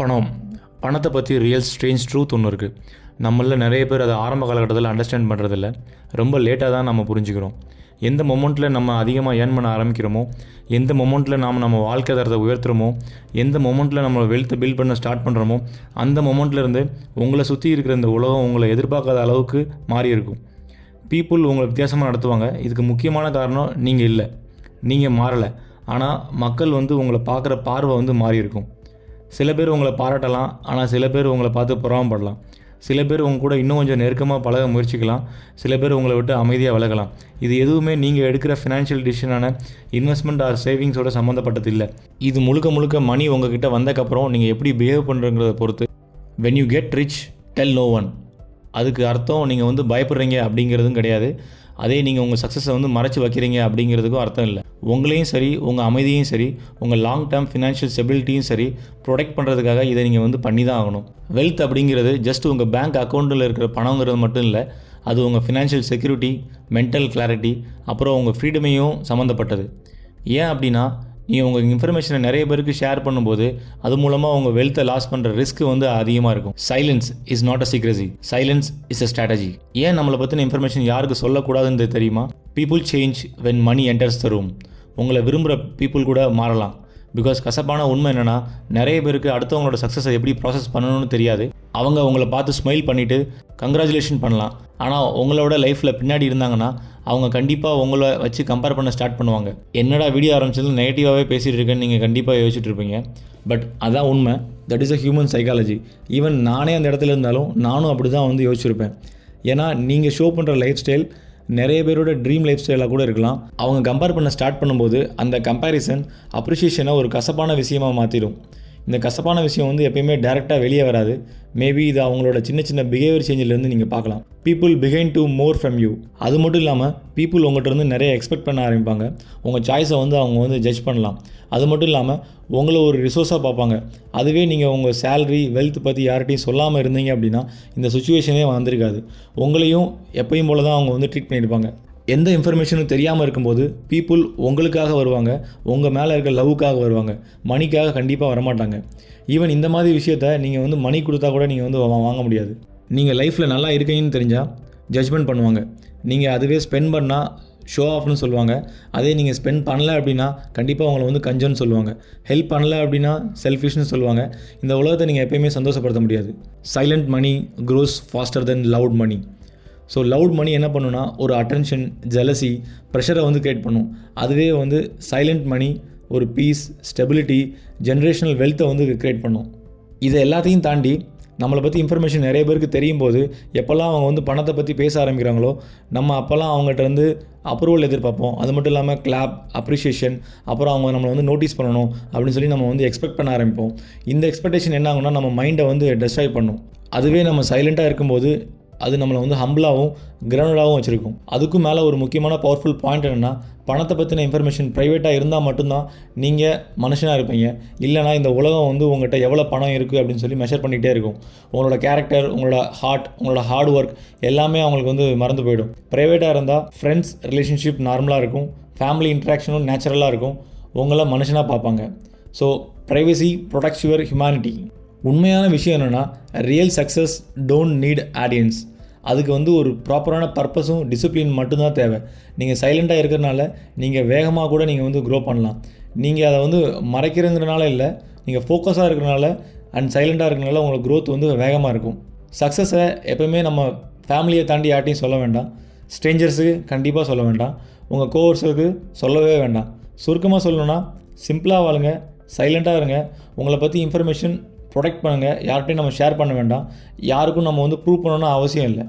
பணம். பணத்தை பற்றி ரியல் ஸ்ட்ரேஞ்ச் ட்ரூத் ஒன்று இருக்குது நம்மளில் நிறைய பேர் அதை ஆரம்ப காலகட்டத்தில் அண்டர்ஸ்டாண்ட் பண்ணுறதில்ல ரொம்ப லேட்டாக தான் நம்ம புரிஞ்சுக்கிறோம். எந்த மொமெண்ட்டில் நம்ம அதிகமாக ஏர்ன் பண்ண ஆரம்பிக்கிறோமோ எந்த மொமெண்ட்டில் நாம் நம்ம வாழ்க்கை தரத்தை உயர்த்துறோமோ எந்த மொமெண்ட்டில் நம்ம வெல்த்தை பில்ட் பண்ண ஸ்டார்ட் பண்ணுறோமோ அந்த மொமெண்ட்லேருந்து உங்களை சுற்றி இருக்கிற இந்த உலகம் உங்களை எதிர்பார்க்காத அளவுக்கு மாறி இருக்கும். பீப்புள் உங்களை வித்தியாசமாக நடத்துவாங்க. இதுக்கு முக்கியமான காரணம் நீங்கள் இல்லை. நீங்கள் மாறலை. ஆனால் மக்கள் வந்து உங்களை பார்க்குற பார்வை வந்து மாறி இருக்கும். சில பேர் உங்களை பாராட்டலாம் ஆனால் சில பேர் உங்களை பார்த்து புறாமப்படலாம். சில பேர் உங்க கூட இன்னும் கொஞ்சம் நெருக்கமாக பழக முயற்சிக்கலாம். சில பேர் உங்களை விட்டு அமைதியாக விலகலாம். இது எதுவுமே நீங்கள் எடுக்கிற ஃபினான்ஷியல் டிசிஷனான இன்வெஸ்ட்மெண்ட் ஆர் சேவிங்ஸோட சம்மந்தப்பட்டது இல்லை. இது முழுக்க முழுக்க மணி உங்ககிட்ட வந்தக்கப்புறம் நீங்கள் எப்படி பிஹேவ் பண்ணுறங்கிறத பொறுத்து. When you get rich tell no one அதுக்கு அர்த்தம் நீங்கள் வந்து பயப்படுறீங்க அப்படிங்கிறதும் கிடையாது. அதே நீங்கள் உங்கள் சக்ஸஸை வந்து மறைச்சி வைக்கிறீங்க அப்படிங்கிறதுக்கும் அர்த்தம் இல்லை. உங்களையும் சரி உங்கள் அமைதியும் சரி உங்கள் லாங் டேர்ம் ஃபினான்ஷியல் ஸ்டெபிலிட்டியும் சரி ப்ரொடெக்ட் பண்ணுறதுக்காக இதை நீங்கள் வந்து பண்ணி தான் ஆகணும். வெல்த் அப்படிங்கிறது ஜஸ்ட் உங்கள் பேங்க் அக்கௌண்ட்டில் இருக்கிற பணங்கிறது மட்டும் இல்லை அது உங்கள் ஃபினான்ஷியல் செக்யூரிட்டி மென்டல் கிளாரிட்டி அப்புறம் உங்கள் ஃப்ரீடமையும் சம்மந்தப்பட்டது ஏன் அப்படின்னா நீங்கள் உங்கள் இன்ஃபர்மேஷனை நிறைய பேருக்கு ஷேர் பண்ணும்போது அது மூலமாக உங்கள் வெல்த்தை லாஸ் பண்ணுற ரிஸ்க் வந்து அதிகமாக இருக்கும். Silence is not a secrecy silence is a strategy ஏன் நம்மளை பற்றின இன்ஃபர்மேஷன் யாருக்கு சொல்லக்கூடாதுன்னு தெரியுமா? People change when money enters the room உங்களை விரும்புகிற பீப்புள் கூட மாறலாம். பிகாஸ் கசப்பான உண்மை என்னென்னா நிறைய பேருக்கு அடுத்தவங்களோட சக்ஸஸை எப்படி ப்ராசஸ் பண்ணணும்னு தெரியாது. அவங்க உங்களை பார்த்து ஸ்மைல் பண்ணிவிட்டு கங்க்ராச்சுலேஷன் பண்ணலாம். ஆனால் உங்களோட லைஃப்பில் பின்னாடி இருந்தாங்கன்னா அவங்க கண்டிப்பாக உங்களை வச்சு கம்பேர் பண்ண ஸ்டார்ட் பண்ணுவாங்க. என்னடா வீடியோ ஆரம்பிச்சது நெகட்டிவாகவே பேசிகிட்டு இருக்கேன்னு நீங்கள் கண்டிப்பாக யோசிச்சுட்டு இருப்பீங்க. பட் அதான் உண்மை. That is a human psychology even நானே அந்த இடத்துல இருந்தாலும் நானும் அப்படி தான் வந்து யோசிச்சிருப்பேன். ஏன்னா நீங்கள் ஷோ பண்ணுற லைஃப் ஸ்டைல் நிறைய பேரோட ட்ரீம் லைஃப் ஸ்டைலாக கூட இருக்கலாம். அவங்க கம்பேர் பண்ண ஸ்டார்ட் பண்ணும்போது அந்த கம்பேரிசன் அப்ரிஷியேஷனை ஒரு கசப்பான விஷயமாக மாற்றிடும் இந்த கசப்பான விஷயம் வந்து எப்பயுமே டேரெக்டாக வெளியே வராது. மேபி இது அவங்களோட சின்ன சின்ன பிஹேவியர் சேஞ்சிலேருந்து நீங்கள் பார்க்கலாம். People begin to more from you அது மட்டும் இல்லாமல் பீப்புள் உங்கள்கிட்ட இருந்து நிறைய எக்ஸ்பெக்ட் பண்ண ஆரம்பிப்பாங்க. உங்கள் சாய்ஸை வந்து அவங்க வந்து ஜட்ஜ் பண்ணலாம். அது மட்டும் இல்லாமல் உங்களை ஒரு ரிசோர்ஸாக பார்ப்பாங்க. அதுவே நீங்கள் உங்கள் சேலரி வெல்த் பற்றி யார்கிட்டையும் சொல்லாமல் இருந்தீங்க அப்படின்னா இந்த சுச்சுவேஷனே வந்திருக்காது. உங்களையும் எப்பயும் போல தான் அவங்க வந்து ட்ரீட் பண்ணியிருப்பாங்க எந்த இன்ஃபர்மேஷனும் தெரியாமல் இருக்கும்போது பீப்புள் உங்களுக்காக வருவாங்க உங்கள் மேலே இருக்க லவ்வுக்காக வருவாங்க மணிக்காக கண்டிப்பாக வரமாட்டாங்க. ஈவன் இந்த மாதிரி விஷயத்த நீங்கள் வந்து மணி கொடுத்தா கூட நீங்கள் வந்து வாங்க முடியாது. நீங்கள் லைஃப்பில் நல்லா இருக்கீங்கன்னு தெரிஞ்சால் ஜட்ஜ்மெண்ட் பண்ணுவாங்க. நீங்கள் அதுவே ஸ்பெண்ட் பண்ணால் ஷோ ஆஃப்னு சொல்லுவாங்க. அதே நீங்கள் ஸ்பெண்ட் பண்ணல அப்படின்னா கண்டிப்பாக உங்களை வந்து கஞ்சன்னு சொல்லுவாங்க. ஹெல்ப் பண்ணல அப்படின்னா செல்ஃபிஷ்னு சொல்லுவாங்க. இந்த உலகத்தை நீங்கள் எப்பயுமே சந்தோஷப்படுத்த முடியாது. Silent money grows faster then loud money so loud money என்ன பண்ணுன்னா ஒரு அட்டென்ஷன் ஜெலசி ப்ரெஷரை வந்து கிரியேட் பண்ணும். அதுவே வந்து சைலண்ட் மணி ஒரு பீஸ் ஸ்டெபிலிட்டி ஜென்ரேஷனல் வெல்த்தை வந்து க்ரியேட் பண்ணும். இதை எல்லாத்தையும் தாண்டி நம்மளை பற்றி இன்ஃபர்மேஷன் நிறைய பேருக்கு தெரியும் போது எப்போல்லாம் அவங்க வந்து பணத்தை பற்றி பேச ஆரம்பிக்கிறாங்களோ நம்ம அப்போல்லாம் அவங்ககிட்ட இருந்து அப்ரூவல் எதிர்பார்ப்போம். அது மட்டும் இல்லாமல் கிளாப் அப்ரிஷியேஷன் அப்புறம் அவங்க நம்மளை வந்து நோட்டீஸ் பண்ணணும் அப்படின்னு சொல்லி நம்ம வந்து எக்ஸ்பெக்ட் பண்ண ஆரம்பிப்போம். இந்த எக்ஸ்பெக்டேஷன் என்ன ஆகும்னா நம்ம மைண்டை வந்து டெஸ்ட்ராய் பண்ணும். அதுவே நம்ம சைலண்ட்டாக இருக்கும்போது அது நம்மளை வந்து ஹம்பிளாகவும் கிரனடாகவும் வச்சுருக்கும். அதுக்கும் மேலே ஒரு முக்கியமான பவர்ஃபுல் பாயிண்ட் என்னென்னா பணத்தை பற்றின இன்ஃபர்மேஷன் ப்ரைவேட்டாக இருந்தால் மட்டும்தான் நீங்கள் மனுஷனாக இருப்பீங்க. இல்லைனா இந்த உலகம் வந்து உங்கள்கிட்ட எவ்வளோ பணம் இருக்குது அப்படின்னு சொல்லி மெஷர் பண்ணிகிட்டே இருக்கும். உங்களோட கேரக்டர் உங்களோட ஹார்ட் உங்களோட ஹார்ட் ஒர்க் எல்லாமே அவங்களுக்கு வந்து மறந்து போயிடும். ப்ரைவேட்டாக இருந்தால் ஃப்ரெண்ட்ஸ் ரிலேஷன்ஷிப் நார்மலாக இருக்கும். ஃபேமிலி இன்ட்ராக்ஷனும் நேச்சுரலாக இருக்கும். உங்களை மனுஷனாக பார்ப்பாங்க. So privacy protects your humanity உண்மையான விஷயம் என்னென்னா real success don't need audience அதுக்கு வந்து ஒரு ப்ராப்பரான பர்பஸும் டிசிப்ளின் மட்டும்தான் தேவை. நீங்கள் சைலண்ட்டாக இருக்கிறனால நீங்கள் வேகமாக கூட நீங்கள் வந்து க்ரோ பண்ணலாம். நீங்கள் அதை வந்து மறைக்கிறங்கிறனால இல்லை நீங்கள் ஃபோக்கஸாக இருக்கிறனால அண்ட் சைலண்ட்டாக இருக்கிறனால உங்களுக்கு க்ரோத் வந்து வேகமாக இருக்கும். சக்ஸஸை எப்போயுமே நம்ம ஃபேமிலியை தாண்டி யார்ட்டையும் சொல்ல வேண்டாம். ஸ்ட்ரேஞ்சர்ஸுக்கு கண்டிப்பாக சொல்ல வேண்டாம். உங்கள் கோவர்ஸுக்கு சொல்லவே வேண்டாம். சுருக்கமாக சொல்லணும்னா சிம்பிளாக வாழுங்க சைலண்ட்டாக இருங்க. உங்களை பற்றி இன்ஃபர்மேஷன் ப்ரொடெக்ட் பண்ணுங்கள் யார்கிட்டையும் நம்ம ஷேர் பண்ண வேண்டாம். யாருக்கும் நம்ம வந்து ப்ரூவ் பண்ணணும்னு அவசியம் இல்லை.